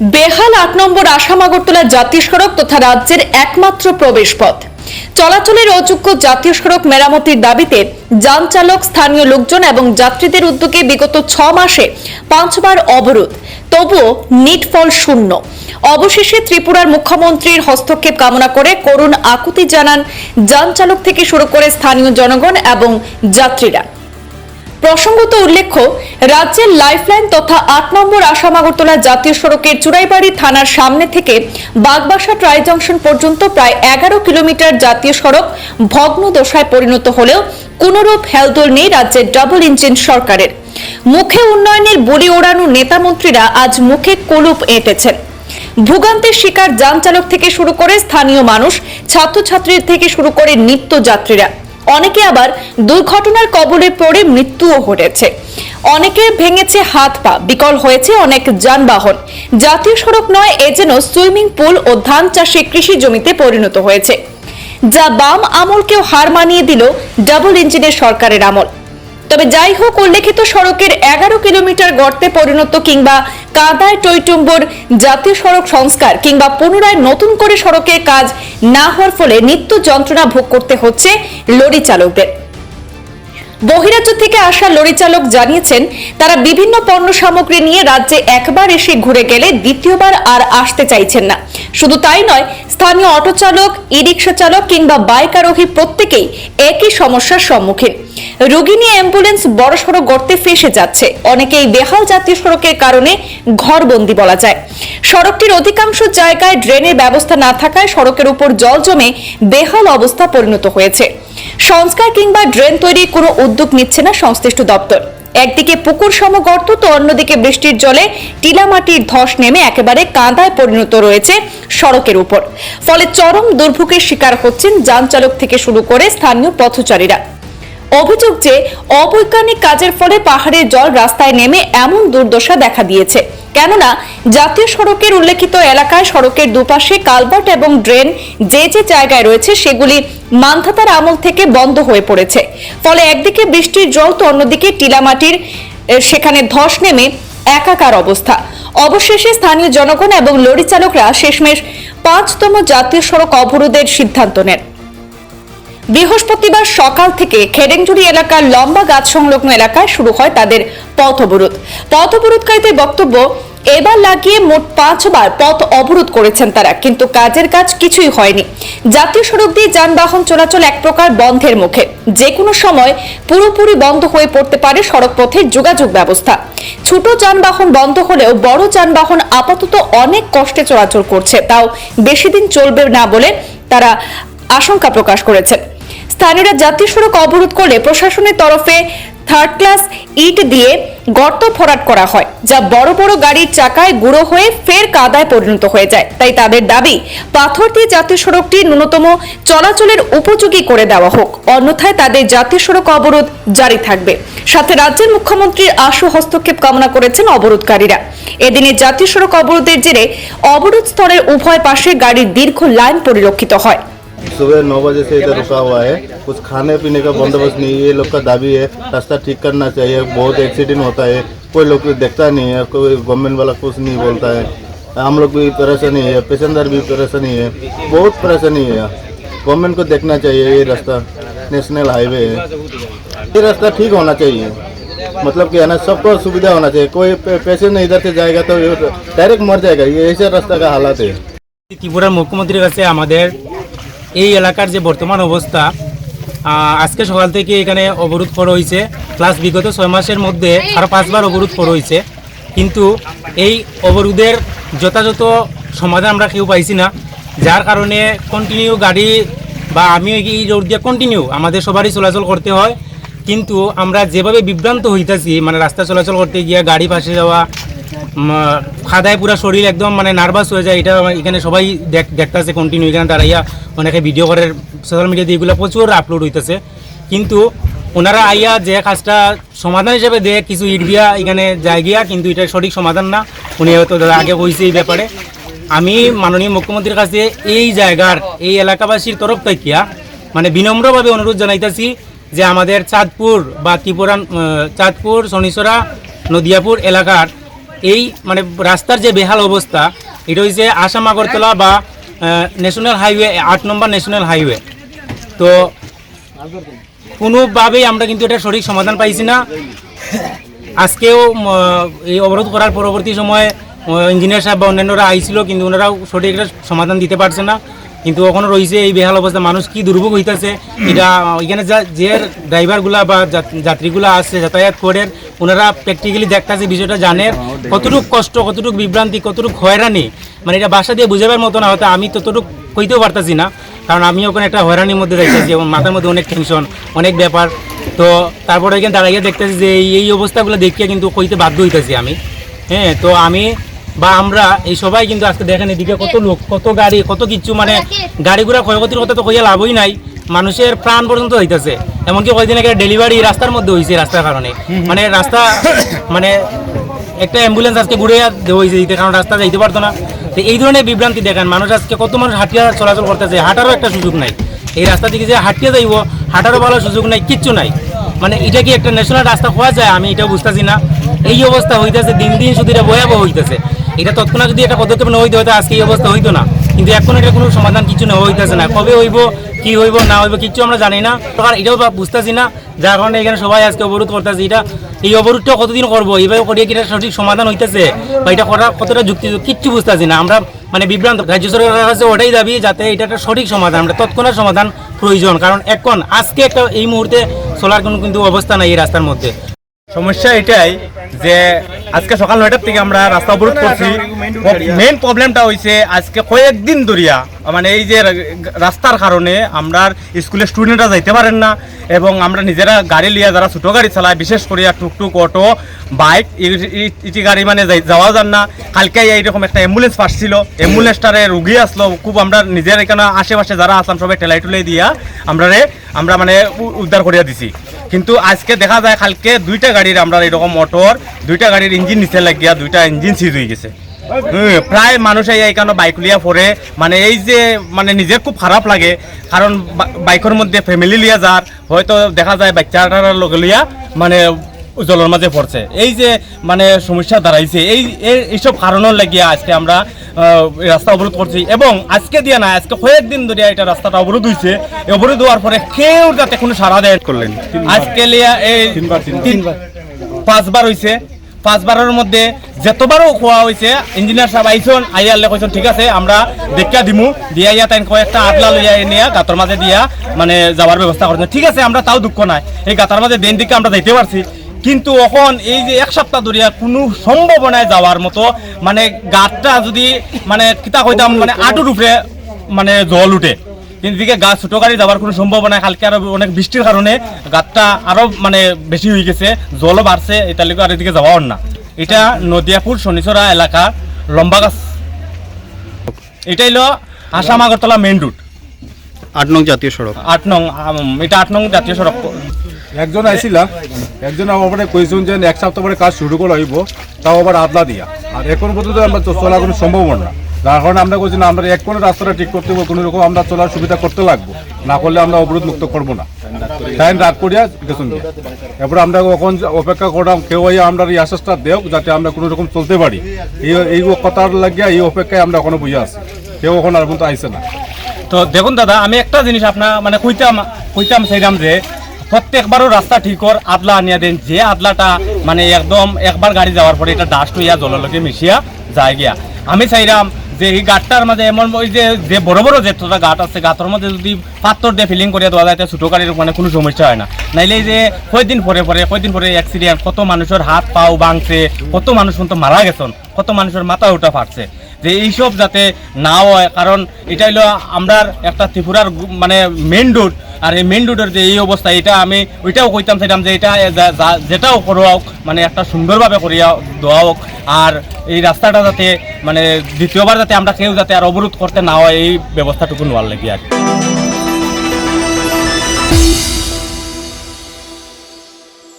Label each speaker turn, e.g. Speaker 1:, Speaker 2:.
Speaker 1: বেহাল আট নম্বর আসাম আগরতলা জাতীয় সড়ক তথা রাজ্যের একমাত্র প্রবেশপথ। চলাচলের অযোগ্য জাতীয় সড়ক মেরামতির দাবিতে যান চালক, স্থানীয় লোকজন এবং যাত্রীদের উদ্যোগে বিগত ছ মাসে পাঁচবার অবরোধ। তবুও নিট ফল শূন্য। অবশেষে ত্রিপুরার মুখ্যমন্ত্রীর হস্তক্ষেপ কামনা করে করুণ আকুতি জানান যান চালক থেকে শুরু করে স্থানীয় জনগণ এবং যাত্রীরা। প্রসঙ্গত উল্লেখ্য, রাজ্যের লাইফলাইন তথা আট নম্বর আসাম আগরতলা জাতীয় সড়কের চুরাইবাড়ি থানার সামনে থেকে বাগবাসা ট্রাই জংশন পর্যন্ত প্রায় এগারো কিলোমিটার জাতীয় সড়ক ভগ্ন দশায় পরিণত হলেও কোনরূপ হেলদোল নেই রাজ্যের ডাবল ইঞ্জিন সরকারের। মুখে উন্নয়নের বলি ওড়ানো নেতামন্ত্রীরা আজ মুখে কলুপ এঁটেছেন। ভোগান্তের শিকার যান চালক থেকে শুরু করে স্থানীয় মানুষ, ছাত্রছাত্রীর থেকে শুরু করে নিত্যযাত্রীরা। অনেকে আবার দুর্ঘটনার কবলে পড়ে মৃত্যুও ঘটেছে অনেকে ভেঙেছে হাত পা, বিকল হয়েছে অনেক যানবাহন। জাতীয় সড়ক নয়, এ যেন সুইমিং পুল ও ধান চাষে কৃষি জমিতে পরিণত হয়েছে। যা বাম আমলকেও হার মানিয়ে দিল ডাবল ইঞ্জিনের সরকারের আমল। তবে যাই হোক, উল্লেখিত সড়কের এগারো কিলোমিটার গর্তে পরিণত কিংবা কাদায় টৈটুম্বর জাতীয় সড়ক সংস্কার কিংবা পুনরায় নতুন করে সড়কের কাজ না হওয়ার ফলে নিত্য যন্ত্রণা ভোগ করতে হচ্ছে লরি চালকদের। বহিরাজ্য থেকে আসা লরি চালক জানিয়েছেন, তারা বিভিন্ন পণ্য সামগ্রী নিয়ে রাজ্যে একবার এসে ঘুরে গেলে দ্বিতীয়বার আর আসতে চাইছেন না। শুধু তাই নয় স্থানীয় অটো চালক ই রিক্সা চালক কিংবা বাইক আরোহী প্রত্যেকেই একই সমস্যার সম্মুখীন। রোগী নিয়ে অ্যাম্বুলেন্স বড়সড় গর্তে ফেসে যাচ্ছে। অনেকেই বেহাল জাতীয় সড়কের কারণে ঘরবন্দি বলা যায়। সড়কটির অধিকাংশ জায়গায় ড্রেনের ব্যবস্থা না থাকায় সড়কের উপর জল জমে বেহাল অবস্থা পরিণত হয়েছে। সংস্কার কিংবা ড্রেন তৈরির কোনো উদ্যোগ নিচ্ছে না সংশ্লিষ্ট দপ্তর। একদিকে পুকুর সম গর্ত, তো অন্যদিকে বৃষ্টির জলে টিলামাটির ধস নেমে একেবারে কাঁদায় পরিণত রয়েছে সড়কের উপর। ফলে চরম দুর্ভোগের শিকার হচ্ছেন যান চালক থেকে শুরু করে স্থানীয় পথচারীরা। অভিযোগ যে, অবৈজ্ঞানিক কাজের ফলে পাহাড়ের জল রাস্তায় নেমে এমন দুর্দশা দেখা দিয়েছে। কেননা জাতীয় সড়কের উল্লেখিত এলাকায় সড়কের দুপাশে কালভার্ট এবং ড্রেন যে যে জায়গায় রয়েছে সেগুলি মান্ধাতার আমল থেকে বন্ধ হয়ে পড়েছে। ফলে একদিকে বৃষ্টির জল তো অন্যদিকে টিলামাটির সেখানে ধস নেমে একাকার অবস্থা। অবশেষে স্থানীয় জনগণ এবং লরি চালকরা শেষমেশ পাঁচতম জাতীয় সড়ক অবরোধের সিদ্ধান্ত নেন। বৃহস্পতিবার সকাল থেকে খেরেংজুড়ি এলাকার লম্বা গাছ সংলগ্ন এলাকায় শুরু হয় তাদের পথ অবরোধ। পথ অবরোধকারীদের বক্তব্য, এবার লাগিয়ে মোট পাঁচবার পথ অবরোধ করেছেন তারা, কিন্তু কাজের কাজ কিছুই হয়নি। জাতীয় সড়ক দিয়ে যানবাহন চলাচল এক প্রকার বন্ধের মুখে। যে কোনো সময় পুরোপুরি বন্ধ হয়ে পড়তে পারে সড়ক পথের যোগাযোগ ব্যবস্থা। ছোট যানবাহন বন্ধ হলেও বড় যানবাহন আপাতত অনেক কষ্টে চলাচল করছে। তাও বেশি দিন চলবে না বলে তারা আশঙ্কা প্রকাশ করেছেন। স্থানীয়রা জাতীয় সড়ক অবরোধ করলে প্রশাসনের তরফে থার্ড ক্লাস ইট দিয়ে গর্ত ফরাট করা হয়, যা বড় বড় গাড়ির চাকায় গুঁড়ো হয়ে ফের কাদায় পরিণত হয়ে যায়। তাই তাদের দাবি, পাথর দিয়ে জাতীয় সড়কটি ন্যূনতম চলাচলের উপযোগী করে দেওয়া হোক। অন্যথায় তাদের জাতীয় সড়ক অবরোধ জারি থাকবে। সাথে রাজ্যের মুখ্যমন্ত্রীর আশু হস্তক্ষেপ কামনা করেছেন অবরোধকারীরা। এদিনে জাতীয় সড়ক অবরোধের জেরে অবরোধ স্তরের উভয় পাশে গাড়ির দীর্ঘ লাইন পরিলক্ষিত হয়।
Speaker 2: सुबह नौ बजे से इधर रुका हुआ है कुछ खाने पीने का बंदोबस्त नहीं है ये लोग का दाबी है रास्ता ठीक करना चाहिए बहुत एक्सीडेंट होता है कोई लोग देखता नहीं है कोई गवर्नमेंट वाला कुछ नहीं बोलता है हम लोग भी परेशानी है पैसेंजर भी परेशानी है बहुत परेशानी है गवर्नमेंट को देखना चाहिए ये रास्ता नेशनल हाईवे है ये रास्ता ठीक होना चाहिए मतलब कि है ना सबको सुविधा होना चाहिए कोई पेशेंट इधर से जाएगा तो डायरेक्ट मर जाएगा ये ऐसे रास्ता का हालात है
Speaker 3: ত্রিপুরার মুখ্যমন্ত্রীর কাছে আমাদের এই এলাকার যে বর্তমান অবস্থা আজকে সকাল থেকে এখানে অবরোধ করা হয়েছে। প্লাস বিগত ছয় মাসের মধ্যে আরও পাঁচবার অবরোধ করা হয়েছে। কিন্তু এই অবরোধের যথাযথ সমাধান আমরা কেউ পাইছি না। যার কারণে কন্টিনিউ গাড়ি বা আমিও এই রোড দিয়ে কন্টিনিউ আমাদের সবারই চলাচল করতে হয়। কিন্তু আমরা যেভাবে বিভ্রান্ত হইতাছি মানে রাস্তা চলাচল করতে গিয়ে গাড়ি পাশে যাওয়া খাদায় পুরো শরীর একদম মানে নার্ভাস হয়ে যায়। এটা এখানে সবাই দেখ- দেখতাছে কন্টিনিউ এখানে দাঁড়াইয়া অনেকে ভিডিও করে সোশ্যাল মিডিয়াতে এগুলো প্রচুর আপলোড হইতেছে। কিন্তু ওনারা আইয়া যে কাজটা সমাধান হিসেবে দেয়, কিছু ইটবিয়া এখানে যায় গিয়া, কিন্তু এটা সঠিক সমাধান না। উনি হয়তো আগে কইছে এই ব্যাপারে। আমি মাননীয় মুখ্যমন্ত্রীর কাছে এই জায়গার, এই এলাকাবাসীর তরফ থেকে মানে বিনম্রভাবে অনুরোধ জানাইতেছি যে আমাদের চাঁদপুর বা ত্রিপুরা চাঁদপুর শনিসরা নদিয়াপুর এলাকার এই মানে রাস্তার যে বেহাল অবস্থা, এটা হচ্ছে আসাম, আগরতলা বা ন্যাশনাল হাইওয়ে আট নম্বর ন্যাশনাল হাইওয়ে তো কোনোভাবেই আমরা কিন্তু এটা সঠিক সমাধান পাইছি না। আজকেও এই অবরোধ করার পরবর্তী সময়ে ইঞ্জিনিয়ার সাহেব বা অন্যান্যরা আইছিল, কিন্তু ওনারাও সঠিক একটা সমাধান দিতে পারছে না। কিন্তু ওখানে রয়েছে এই বেহাল অবস্থা মানুষ কি দুর্ভোগ হইতেছে? এটা এখানে যা যে ড্রাইভারগুলা বা যাত- যাত্রীগুলা আসছে যাতায়াত করে ওনারা প্র্যাকটিক্যালি দেখতেছে বিষয়টা জানে কতটুকু কষ্ট কতটুকু বিভ্রান্তি কতটুকু হয়রানি মানে এটা বাসা দিয়ে বুঝাবার মতো না হয়তো আমি ততটুকু কইতেও পারতাছি না। কারণ আমি ওখানে একটা হয়রানির মধ্যে দেখতেছি এবং মাথার মধ্যে অনেক টেনশন অনেক ব্যাপার। তো তারপরে এখানে দাঁড়াইয়া দেখতেছি যে এই অবস্থাগুলো দেখিয়ে কিন্তু কইতে বাধ্য হইতেছি আমি। হ্যাঁ তো আমি বা আমরা এই সবাই কিন্তু আজকে দেখেন এদিকে কত লোক, কত গাড়ি, কত কিছু মানে গাড়িগুলা ক্ষয়ক্ষতির কথা তো কইয়া লাভই নাই। মানুষের প্রাণ পর্যন্ত হইতেছে এমনকি কয়েকদিন আগে ডেলিভারি রাস্তার মধ্যে হয়েছে রাস্তার কারণে। মানে রাস্তা মানে একটা অ্যাম্বুলেন্স আজকে ঘুরে হয়েছে দিতে কারণ রাস্তা যাইতে পারতো না। তো এই ধরনের বিভ্রান্তি দেখেন। মানুষ আজকে কত মানুষ হাঁটিয়া চলাচল করতেছে, হাঁটারও একটা সুযোগ নাই। এই রাস্তা থেকে যে হাঁটিয়ে যাইব, হাঁটারও ভালো সুযোগ নাই, কিচ্ছু নাই। মানে এটা কি একটা ন্যাশনাল রাস্তা হওয়া যায়? আমি এটাও বুঝতেছি না। এই অবস্থা হইতেছে, দিন দিন শুধু এটা ভয়াবহ হইতেছে। এটা তৎক্ষণাৎ যদি একটা পদক্ষেপ না হইতে হয়তো আজকে এই অবস্থা হইতো না। কিন্তু এখন এটা কোনো সমাধান কিছু না হইতেছে না। কবে হইব, কি হইব, না হইব, কিচ্ছু আমরা জানি না। তখন এটাও বুঝতেছি না, যার কারণে এখানে সবাই আজকে অবরোধ করতেছে। এটা, এই অবরোধটা কতদিন করব? এইভাবে করিয়ে কি এটা সঠিক সমাধান হইতেছে? বা এটা করা কতটা যুক্তি কিচ্ছু বুঝতেছি না। আমরা মানে বিভ্রান্ত রাজ্য সরকারের কাছে ওটাই দাবি যাতে এটা একটা সঠিক সমাধান, আমরা তৎক্ষণাৎ সমাধান প্রয়োজন। কারণ এখন, আজকে একটা, এই মুহূর্তে চলার কোনো কিন্তু অবস্থা নাই এই রাস্তার মধ্যে।
Speaker 4: সমস্যা এটাই যে আজকে সকাল নয়টার থেকে আমরা রাস্তা অবরোধ করছি। মেন প্রবলেমটা হয়েছে আজকে কয়েকদিন ধরিয়া মানে এই যে রাস্তার কারণে আমরা স্কুলের স্টুডেন্টরা যাইতে পারেন না এবং আমরা নিজেরা গাড়ি লিয়া যারা ছোটো গাড়ি চালায়, বিশেষ করে টুকটুক অটো, বাইক ইটি গাড়ি মানে যাওয়া যান না। কালকে এইরকম একটা অ্যাম্বুলেন্স পাচ্ছিল অ্যাম্বুলেন্সটারে রুগী আসলো, খুব আমরা নিজের এখানে আশেপাশে যারা আসলাম সবাই টেলাই টুলাই দিয়া আমরা আমরা মানে উদ্ধার করিয়া দিছি। কিন্তু আজকে দেখা যায় কালকে দুইটা গাড়ির আমরা এরকম মোটর দুইটা গাড়ির ইঞ্জিন নিচে লাগিয়া দুইটা ইঞ্জিন সিজ হয়ে গেছে। হুম, প্রায় মানুষ এই এইখানে বাইক লিয়া পরে মানে এই যে মানে নিজের খুব খারাপ লাগে কারণ বাইকের মধ্যে ফ্যামিলি লিয়া যার হয়তো দেখা যায় বাচ্চাটার লগে লিয়া মানে জলের মাঝে পড়ছে। এই যে মানে সমস্যা দাঁড়াইছে এই এই- এইসব কারণের লাগিয়া আজকে আমরা রাস্তা অবরোধ করছি। এবং আজকে দিয়া না আজকে কয়েকদিন ধরে এটা রাস্তাটা অবরোধ হয়েছে অবরোধ হওয়ার পরে কেউ যাতে কোনো সারা দেয় করলেন। আজকে লিয়া এই তিনবার পাঁচবার হয়েছে পাঁচবারের মধ্যে যতবারও খোয়া হয়েছে ইঞ্জিনিয়ার সাহেব আইসন আইয়ালে কইসন ঠিক আছে আমরা দেখা দিমু। দিয়া ইয়া তাই কয়েকটা আটলা লইয়া নিয়া গাতর মাঝে দিয়া মানে যাওয়ার ব্যবস্থা করছেন ঠিক আছে আমরা তাও দুঃখ নাই। এই গাতার মাঝে দিন দিকে আমরা যাইতে পারছি। কিন্তু এখন এই যে এক সপ্তাহ ধরিয়া কোনো সম্ভাবনায় যাওয়ার মতো মানে গাতটা যদি মানে কিতা কইতাম মানে আটুর উপরে মানে জল উঠে। কিন্তু এদিকে গাছ ছোট গাড়ি যাওয়ার কোনো সম্ভাবনা নাই কালকে আরও অনেক বৃষ্টির কারণে গাছটা আরও মানে বেশি হয়ে গেছে জলও বাড়ছে এটা লিগে আর এদিকে যাওয়ার না। এটা নদিয়াপুর শনিচরা এলাকা লম্বা গাছ। এটা হলো আসাম আগরতলা মেইন রুট
Speaker 5: আট নং জাতীয় সড়ক।
Speaker 4: আট নং এটা আট নং জাতীয় সড়ক।
Speaker 6: একজন আইছিলা, একজন আমার কইছেন যে এক সপ্তাহ পরে কাজ শুরু করা হইব, তাও আবার আদলা দিয়া। আর এখন পর্যন্ত আমরা চলা কোনো সম্ভব না। যার কারণে আমরা কইছি, না, আমরা এক কোনো রাস্তাটা ঠিক করতে হবে কোনো রকম আমরা চলার সুবিধা করতে লাগবো। না করলে আমরা অবরোধ মুক্ত করব না। টাইম রাত করিয়া গেছুন এরপর আমরা কখন অপেক্ষা করলাম, কেউ আইয়া আমরা এই আশ্বাসটা দেও যাতে আমরা কোনো রকম চলতে পারি। এই এই কথার লাগিয়া এই অপেক্ষায় আমরা এখনও বুঝে আছি। কেউ এখন আর পর্যন্ত আইসে না।
Speaker 4: তো দেখুন দাদা, আমি একটা জিনিস আপনার মানে কইতাম কইতাম চাইলাম যে প্রত্যেকবারও রাস্তা ঠিক কর, আদলা আনিয়া দেন। যে আদলাটা মানে একদম একবার গাড়ি যাওয়ার পরে এটা ডাস্ট হইয়া জললকে মিশিয়া যায় গিয়া। আমি চাইলাম যে এই গাঁটটার মাঝে এমন ওই যে যে বড় বড় যেটা গাঁট আছে, গাঁটের মধ্যে যদি পাথর দিয়ে ফিলিং করিয়া দেওয়া যায় ছোটো গাড়ির মানে কোনো সমস্যা হয় না। নাইলে যে কয়দিন পরে পরে, কয়দিন পরে অ্যাক্সিডেন্ট কত মানুষের হাত পাও ভাঙছে, কত মানুষ কিন্তু মারা গেছেন, কত মানুষের মাথা ওটা ফাটছে। যে এইসব যাতে না হয়, কারণ এটা হলো আমরা একটা ত্রিপুরার মানে মেন রোড আর এই মেন রোডের যে এই অবস্থা, এটা আমি ওইটাও কইতাম চাইতাম যে এটা যেটাও করা হোক মানে একটা সুন্দরভাবে করিয়া দেওয়া হোক, আর এই রাস্তাটা যাতে মানে দ্বিতীয়বার যাতে আমরা কেউ যাতে আর অবরোধ করতে না হয়, এই ব্যবস্থাটুকু নেওয়ার লাগে আর কি।